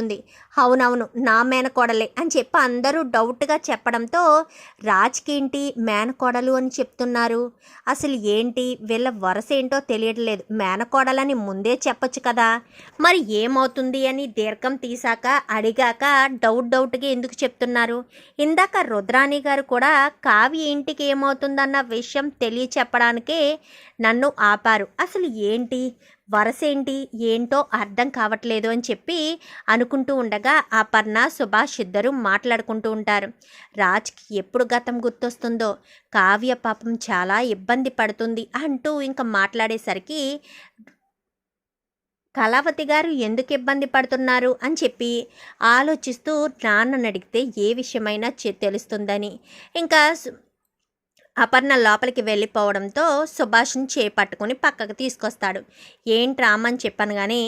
చెప్తుంది అవునవును నా మేనకోడలే అని చెప్పి అందరూ డౌట్గా చెప్పడంతో రాజ్కేంటి మేనకోడలు అని చెప్తున్నారు. అసలు ఏంటి? వీళ్ళ వరస ఏంటో తెలియట్లేదు. మేనకోడలని ముందే చెప్పొచ్చు కదా. మరి ఏమవుతుంది అని దీర్ఘం తీసాక అడిగాక డౌట్ డౌట్గా ఎందుకు చెప్తున్నారు? ఇందాక రుద్రాణి గారు కూడా కావి ఇంటికి ఏమవుతుందన్న విషయం తెలియ చెప్పడానికే నన్ను ఆపారు. అసలు ఏంటి? వరసేంటి ఏంటో అర్థం కావట్లేదు అని చెప్పి అనుకుంటూ ఉండగా అపర్ణ సుభాష్ ఇద్దరు మాట్లాడుకుంటూ ఉంటారు. రాజ్కి ఎప్పుడు గతం గుర్తొస్తుందో? కావ్య పాపం చాలా ఇబ్బంది పడుతుంది అంటూ ఇంకా మాట్లాడేసరికి కళావతి గారు ఎందుకు ఇబ్బంది పడుతున్నారు అని చెప్పి ఆలోచిస్తూ నాన్నని అడిగితే ఏ విషయమైనా తెలుస్తుందని. ఇంకా అపర్ణ లోపలికి వెళ్ళిపోవడంతో సుభాష్ని చేపట్టుకుని పక్కకు తీసుకొస్తాడు. ఏంటి రామని చెప్పాను కానీ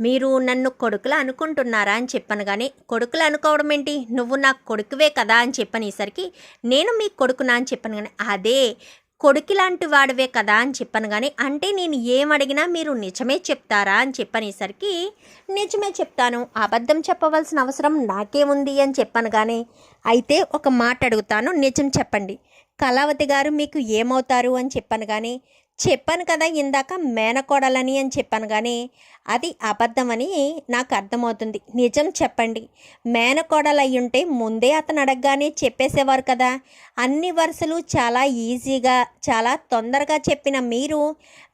మీరు నన్ను కొడుకులు అనుకుంటున్నారా అని చెప్పాను కానీ కొడుకులు అనుకోవడం ఏంటి? నువ్వు నా కొడుకువే కదా అని చెప్పనేసరికి నేను మీ కొడుకునా అని చెప్పాను కానీ అదే కొడుకు లాంటి వాడివే కదా అని చెప్పాను కానీ అంటే నేను ఏమడిగినా మీరు నిజమే చెప్తారా అని చెప్పనేసరికి నిజమే చెప్తాను అబద్ధం చెప్పవలసిన అవసరం నాకేముంది అని చెప్పాను కానీ అయితే ఒక మాట అడుగుతాను నిజం చెప్పండి. కళావతి గారు మీకు ఏమవుతారు అని చెప్పాను కానీ చెప్పాను కదా ఇందాక మేనకోడలని అని చెప్పాను కానీ అది అబద్ధమని నాకు అర్థమవుతుంది. నిజం చెప్పండి. మేనకోడలు అయ్యుంటే ముందే అతను అడగగానే చెప్పేసేవారు కదా. అన్ని వరుసలు చాలా ఈజీగా చాలా తొందరగా చెప్పిన మీరు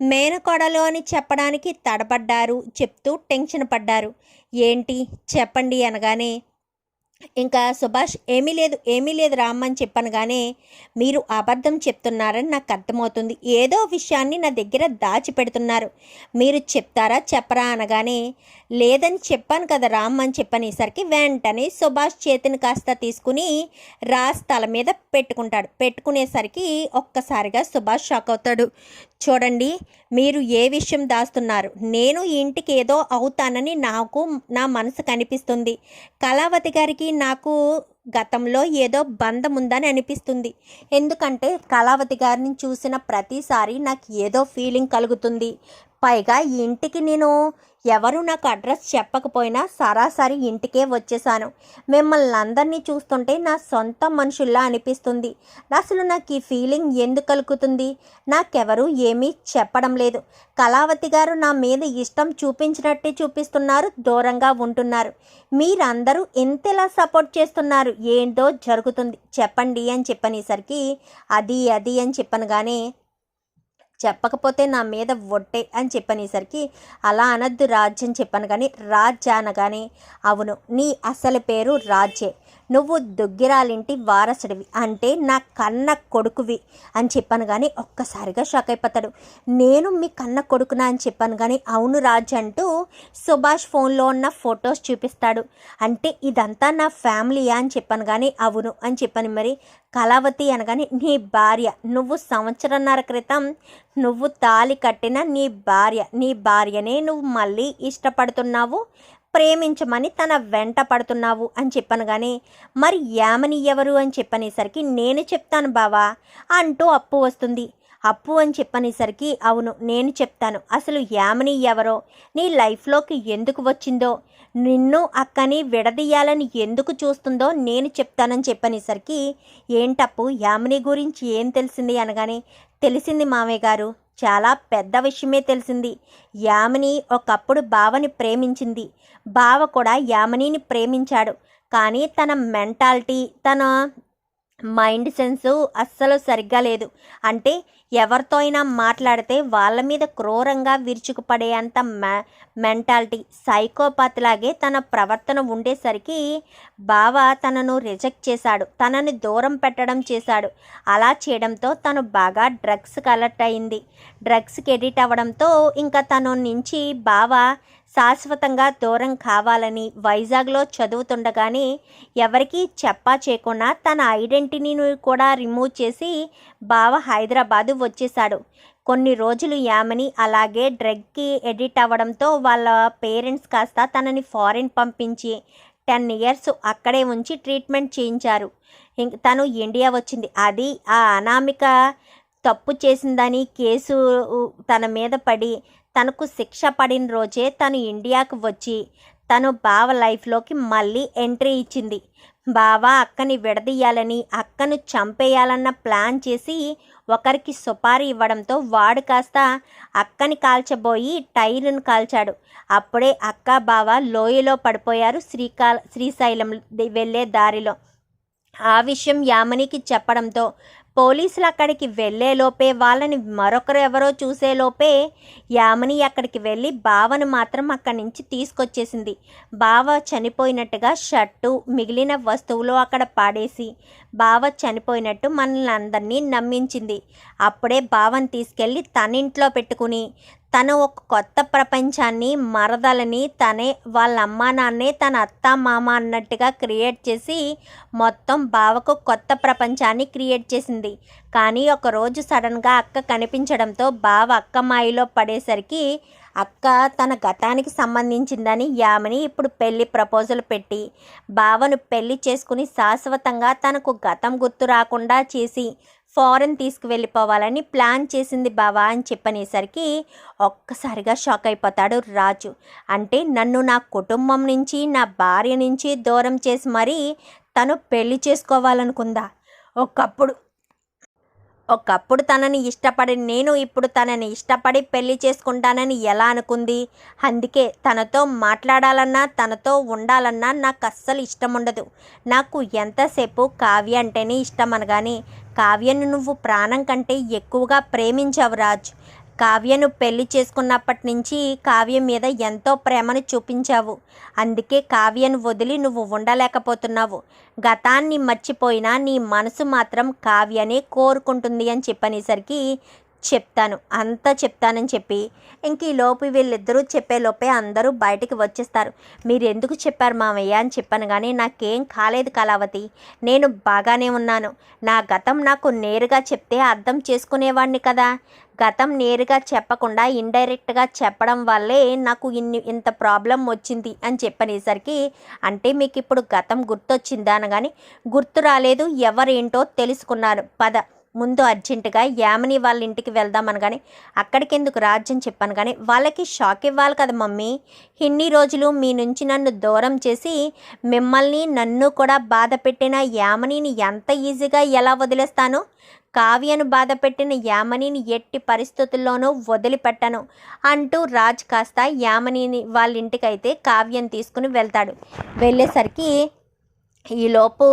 మేనకోడలు అని చెప్పడానికి తడబడ్డారు చెప్తూ టెన్షన్ పడ్డారు. ఏంటి? చెప్పండి అనగానే ఇంకా సుభాష్ ఏమీ లేదు ఏమీ లేదు రామ్మని చెప్పాను కానీ మీరు అబద్ధం చెప్తున్నారని నాకు అర్థమవుతుంది. ఏదో విషయాన్ని నా దగ్గర దాచిపెడుతున్నారు. మీరు చెప్తారా చెప్పరా అనగానే లేదని చెప్పాను కదా రామ్మని చెప్పనేసరికి వెంటనే సుభాష్ చేతిని కాస్త తీసుకుని రాజ్ తల మీద పెట్టుకుంటాడు. పెట్టుకునేసరికి ఒక్కసారిగా సుభాష్ షాక్ అవుతాడు. చూడండి మీరు ఏ విషయం దాస్తున్నారు? నేను ఈ ఇంటికి ఏదో అవుతానని నాకు నా మనసు కనిపిస్తుంది. కళావతి గారికి నాకు గతంలో ఏదో బంధం ఉందని అనిపిస్తుంది. ఎందుకంటే కళావతి గారిని చూసిన ప్రతిసారి నాకు ఏదో ఫీలింగ్ కలుగుతుంది. పైగా ఈ ఇంటికి నేను ఎవరు నాకు అడ్రస్ చెప్పకపోయినా సరాసరి ఇంటికే వచ్చేసాను మిమ్మల్ని అందరినీ చూస్తుంటే నా సొంత మనుషుల్లా అనిపిస్తుంది. అసలు నాకు ఈ ఫీలింగ్ ఎందుకు కలుగుతుంది? నాకెవరు ఏమీ చెప్పడం లేదు. కళావతి గారు నా మీద ఇష్టం చూపించినట్టే చూపిస్తున్నారు దూరంగా ఉంటున్నారు. మీరందరూ ఎంతలా సపోర్ట్ చేస్తున్నారు ఏంటో జరుగుతుంది. చెప్పండి అని చెప్పనేసరికి అది అది అని చెప్పను కానీ చెప్పకపోతే నా మీద ఒట్టే అని చెప్పనేసరికి అలా అనద్దు రాజ్ అని చెప్పాను. కానీ రాజ్ అనగానే అవును నీ అసలు పేరు రాజే నువ్వు దుగ్గిరాలింటి వారసుడివి. అంటే నా కన్న కొడుకువి అని చెప్పాను. కానీ ఒక్కసారిగా షాక్ అయిపోతాడు. నేను మీ కన్న కొడుకునా అని చెప్పాను. కానీ అవును రాజ్ అంటూ సుభాష్ ఫోన్లో ఉన్న ఫొటోస్ చూపిస్తాడు. అంటే ఇదంతా నా ఫ్యామిలీయా అని చెప్పాను. కానీ అవును అని చెప్పాను. మరి కళావతి అనగానే నీ భార్య. నువ్వు సంవత్సరన్నర క్రితం నువ్వు తాలి కట్టిన నీ భార్య నీ భార్యనే నువ్వు మళ్ళీ ఇష్టపడుతున్నావు? ప్రేమించమని తన వెంట పడుతున్నావు అని చెప్పాను కానీ మరి యామని ఎవరు? అని చెప్పనేసరికి నేను చెప్తాను బావా అంటూ అప్పు వస్తుంది. అప్పు అని చెప్పనేసరికి అవును నేను చెప్తాను. అసలు యామిని ఎవరో? నీ లైఫ్లోకి ఎందుకు వచ్చిందో? నిన్ను అక్కని విడదీయాలని ఎందుకు చూస్తుందో నేను చెప్తానని చెప్పనేసరికి ఏంటప్పు యామిని గురించి ఏం తెలిసింది? అనగానే తెలిసింది మామయ్య గారు చాలా పెద్ద విషయమే తెలిసింది. యామిని ఒకప్పుడు బావని ప్రేమించింది. బావ కూడా యామినిని ప్రేమించాడు. కానీ తన మెంటాలిటీ తన మైండ్ సెన్సు అస్సలు సరిగ్గా లేదు. అంటే ఎవరితో అయినా మాట్లాడితే వాళ్ళ మీద క్రూరంగా విరుచుకుపడేంత మె మెంటాలిటీ సైకోపాత్ లాగే తన ప్రవర్తన ఉండేసరికి బావ తనను రిజెక్ట్ చేశాడు. తనని దూరం పెట్టడం చేశాడు. అలా చేయడంతో తను బాగా డ్రగ్స్కి అలర్ట్ అయింది. డ్రగ్స్కి ఎడిట్ అవ్వడంతో ఇంకా తను నుంచి బావ శాశ్వతంగా దూరం కావాలని వైజాగ్లో చదువుతుండగానే ఎవరికీ చెప్పా చేయకుండా తన ఐడెంటిటీని కూడా రిమూవ్ చేసి బావ హైదరాబాదు వచ్చేశాడు. కొన్ని రోజులు యామని అలాగే డ్రగ్కి ఎడిట్ అవ్వడంతో వాళ్ళ పేరెంట్స్ కాస్త తనని ఫారిన్ పంపించి టెన్ ఇయర్స్ అక్కడే ఉంచి ట్రీట్మెంట్ చేయించారు. ఇంక తను ఇండియా వచ్చింది. అది ఆ అనామిక తప్పు చేసిందని కేసు తన మీద పడి తనకు శిక్ష పడిన రోజే తను ఇండియాకు వచ్చి తను బావ లైఫ్లోకి మళ్ళీ ఎంట్రీ ఇచ్చింది. బావ అక్కని విడదీయాలని అక్కను చంపేయాలన్న ప్లాన్ చేసి ఒకరికి సుపారీ ఇవ్వడంతో వాడు కాస్త అక్కని కాల్చబోయి టైర్ను కాల్చాడు. అప్పుడే అక్క బావ లోయలో పడిపోయారు శ్రీకా శ్రీశైలం వెళ్ళే దారిలో. ఆ విషయం యామనికి చెప్పడంతో పోలీసులు అక్కడికి వెళ్ళేలోపే వాళ్ళని మరొకరు ఎవరో చూసేలోపే యామిని అక్కడికి వెళ్ళి బావను మాత్రం అక్కడి నుంచి తీసుకొచ్చేసింది. బావ చనిపోయినట్టుగా షర్టు మిగిలిన వస్తువులు అక్కడ పాడేసి బావ చనిపోయినట్టు మనల్ని అందరినీ నమ్మించింది. అప్పుడే బావని తీసుకెళ్ళి తన ఇంట్లో పెట్టుకుని తను ఒక కొత్త ప్రపంచాన్ని మరదలని తనే వాళ్ళ అమ్మా నాన్నే తన అత్త మామ అన్నట్టుగా క్రియేట్ చేసి మొత్తం బావకు కొత్త ప్రపంచాన్ని క్రియేట్ చేసింది. కానీ ఒకరోజు సడన్గా అక్క కనిపించడంతో బావ అక్క మాయలో పడేసరికి అక్క తన గతానికి సంబంధించిందని యామిని ఇప్పుడు పెళ్ళి ప్రపోజల్ పెట్టి బావను పెళ్ళి చేసుకుని శాశ్వతంగా తనకు గతం గుర్తు రాకుండా చేసి ఫారెన్ తీసుకువెళ్ళిపోవాలని ప్లాన్ చేసింది బావా అని చెప్పనేసరికి ఒక్కసారిగా షాక్ అయిపోతాడు రాజు. అంటే నన్ను నా కుటుంబం నుంచి నా భార్య నుంచి దూరం చేసి మరీ తను పెళ్ళి చేసుకోవాలనుకుందా? ఒకప్పుడు ఒకప్పుడు తనని ఇష్టపడి నేను ఇప్పుడు తనని ఇష్టపడి పెళ్ళి చేసుకుంటానని ఎలా అనుకుంది? అందుకే తనతో మాట్లాడాలన్నా తనతో ఉండాలన్నా నాకు అస్సలు ఇష్టం ఉండదు. నాకు ఎంతసేపు కావ్య అంటేనే ఇష్టం అనగాని కావ్యను నువ్వు ప్రాణం కంటే ఎక్కువగా ప్రేమించావు రాజ్. కావ్యను పెళ్ళి చేసుకున్నప్పటి నుంచి కావ్య మీద ఎంతో ప్రేమను చూపించావు. అందుకే కావ్యను వదిలి నువ్వు ఉండలేకపోతున్నావు. గతాన్ని మర్చిపోయినా నీ మనసు మాత్రం కావ్యనే కోరుకుంటుంది అని చెప్పనేసరికి చెప్తాను. అంతా చెప్తానని చెప్పి ఇంక ఈ లోపు వీళ్ళిద్దరూ చెప్పేలోపే అందరూ బయటికి వచ్చేస్తారు. మీరు ఎందుకు చెప్పారు మామయ్య అని చెప్పాను కానీ నాకేం కాలేదు కళావతి. నేను బాగానే ఉన్నాను. నా గతం నాకు నేరుగా చెప్తే అర్థం చేసుకునేవాడిని కదా. గతం నేరుగా చెప్పకుండా ఇండైరెక్ట్గా చెప్పడం వల్లే నాకు ఇన్ని ఇంత ప్రాబ్లం వచ్చింది అని చెప్పనేసరికి అంటే మీకు ఇప్పుడు గతం గుర్తొచ్చిందా అనగాని గుర్తు రాలేదు ఎవరేంటో తెలుసుకున్నారు. పద. ముందు అర్జెంటుగా యామిని వాళ్ళ ఇంటికి వెళ్దామని కానీ అక్కడికి ఎందుకు రాజ్యం చెప్పాను కానీ వాళ్ళకి షాక్ ఇవ్వాలి కదా మమ్మీ. ఇన్ని రోజులు మీ నుంచి నన్ను దూరం చేసి మిమ్మల్ని నన్ను కూడా బాధ పెట్టిన యామనిని ఎంత ఈజీగా ఎలా వదిలేస్తాను? కావ్యను బాధ పెట్టిన యామనిని ఎట్టి పరిస్థితుల్లోనూ వదిలిపెట్టను అంటూ రాజ్ కాస్త యామనిని వాళ్ళ ఇంటికైతే కావ్యం తీసుకుని వెళ్తాడు. వెళ్ళేసరికి ఈలోపు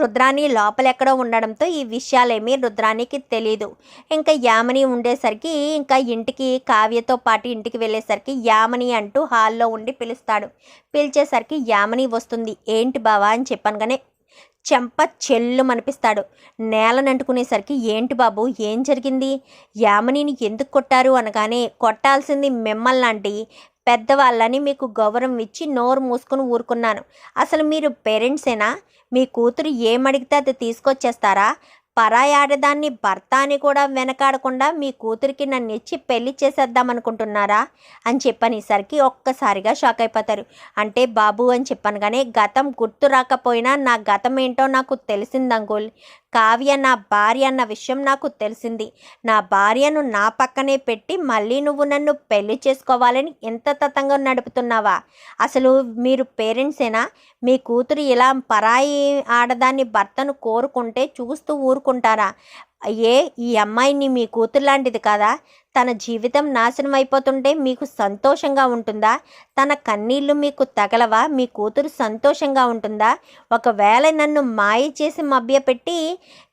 రుద్రాణి లోపలెక్కడో ఉండడంతో ఈ విషయాలేమీ రుద్రానికి తెలియదు ఇంకా యామని ఉండేసరికి ఇంకా ఇంటికి కావ్యతో పాటు ఇంటికి వెళ్ళేసరికి యామని అంటూ హాల్లో ఉండి పిలుస్తాడు. పిలిచేసరికి యామని వస్తుంది. ఏంటి బావా? అని చెప్పాను కానీ చెంప చెల్లు అనిపిస్తాడు నేలనంటుకునేసరికి ఏంటి బాబు? ఏం జరిగింది? యామనిని ఎందుకు కొట్టారు? అనగానే కొట్టాల్సింది మిమ్మల్ని లాంటి పెద్దవాళ్ళని మీకు గౌరవం ఇచ్చి నోరు మూసుకుని ఊరుకున్నాను. అసలు మీరు పేరెంట్సేనా? మీ కూతురు ఏమడిగితే అది తీసుకొచ్చేస్తారా? పరాయి ఆడదాన్ని భర్త అని కూడా వెనకాడకుండా మీ కూతురికి నన్ను ఇచ్చి పెళ్ళి చేసేద్దామనుకుంటున్నారా? అని చెప్పనేసరికి ఒక్కసారిగా షాక్ అయిపోతారు. అంటే బాబు అని చెప్పాను కానీ గతం గుర్తు రాకపోయినా నా గతం ఏంటో నాకు తెలిసింది అంకుల్. కావ్య నా భార్య అన్న విషయం నాకు తెలిసింది. నా భార్యను నా పక్కనే పెట్టి మళ్ళీ నువ్వు నన్ను పెళ్ళి చేసుకోవాలని ఎంత తతంగం నడుపుతున్నావా? అసలు మీరు పేరెంట్సేనా? మీ కూతురు ఇలా పరాయి ఆడదాన్ని భర్తను కోరుకుంటే చూస్తూ ఊరుకుంటారా? అయ్యే ఈ అమ్మాయిని మీ కూతురు లాంటిది కదా? తన జీవితం నాశనం అయిపోతుంటే మీకు సంతోషంగా ఉంటుందా? తన కన్నీళ్ళు మీకు తగలవా? మీ కూతురు సంతోషంగా ఉంటుందా? ఒకవేళ నన్ను మాయ చేసి మభ్యపెట్టి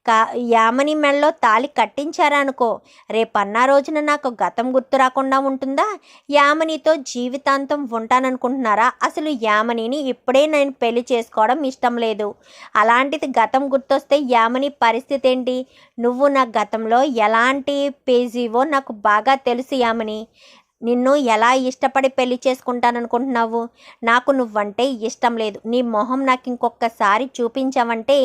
కా యామని మెళ్ళలో తాలి కట్టించారనుకో రేపన్నా రోజున నాకు గతం గుర్తు రాకుండా ఉంటుందా? యామనితో జీవితాంతం ఉంటాననుకుంటున్నారా? అసలు యామనిని ఇప్పుడే నేను పెళ్ళి చేసుకోవడం ఇష్టం లేదు. అలాంటిది గతం గుర్తొస్తే యామని పరిస్థితి ఏంటి నువ్వు నా గతంలో ఎలాంటి పేజీవో నాకు బాగా తెలుసు యామని. నిన్ను ఎలా ఇష్టపడి పెళ్ళి చేసుకుంటాననుకుంటున్నావు? నాకు నువ్వంటే ఇష్టం లేదు. నీ మొహం నాకు ఇంకొకసారి చూపించావంటే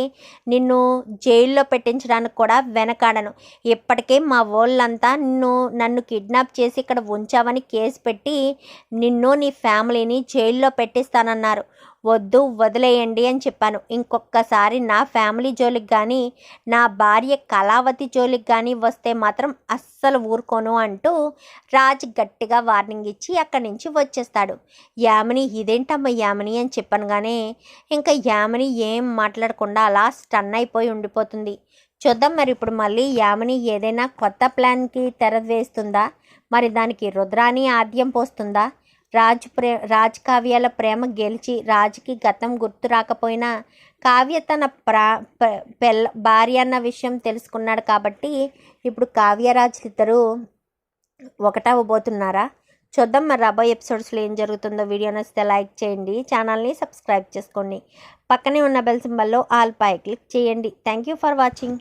నిన్ను జైల్లో పెట్టించడానికి కూడా వెనకాడను. ఇప్పటికే మా వాళ్ళంతా నిన్ను నన్ను కిడ్నాప్ చేసి ఇక్కడ ఉంచావని కేసు పెట్టి నిన్ను నీ ఫ్యామిలీని జైల్లో పెట్టిస్తానన్నారు. వద్దు వదిలేయండి అని చెప్పాను. ఇంకొకసారి నా ఫ్యామిలీ జోలికి కానీ నా భార్య కళావతి జోలికి కానీ వస్తే మాత్రం అస్సలు ఊరుకోను అంటూ రాజ్ గట్టిగా వార్నింగ్ ఇచ్చి అక్కడి నుంచి వచ్చేస్తాడు. యామిని ఇదేంటమ్మా యామిని? అని చెప్పనుగానే ఇంకా యామిని ఏం మాట్లాడకుండా అలా స్టన్ అయిపోయి ఉండిపోతుంది. చూద్దాం మరి ఇప్పుడు మళ్ళీ యామిని ఏదైనా కొత్త ప్లాన్కి తెర వేస్తుందా మరి దానికి రుద్రాని ఆద్యం పోస్తుందా? రాజ్ ప్రే రాజ్ కావ్యాల ప్రేమ గెలిచి రాజుకి గతం గుర్తు రాకపోయినా కావ్య తన ప్రా పె- పెళ్ళ భార్య అన్న విషయం తెలుసుకున్నాడు కాబట్టి ఇప్పుడు కావ్యరాజ్ ఇద్దరు ఒకటవ్వబోతున్నారా? చూద్దాం మరి రాబోయే ఎపిసోడ్స్లో ఏం జరుగుతుందో. వీడియో నచ్చితే లైక్ చేయండి. ఛానల్ని సబ్స్క్రైబ్ చేసుకోండి. పక్కనే ఉన్న బెల్ సింబల్లో ఆల్ పై క్లిక్ చేయండి. Thank you for watching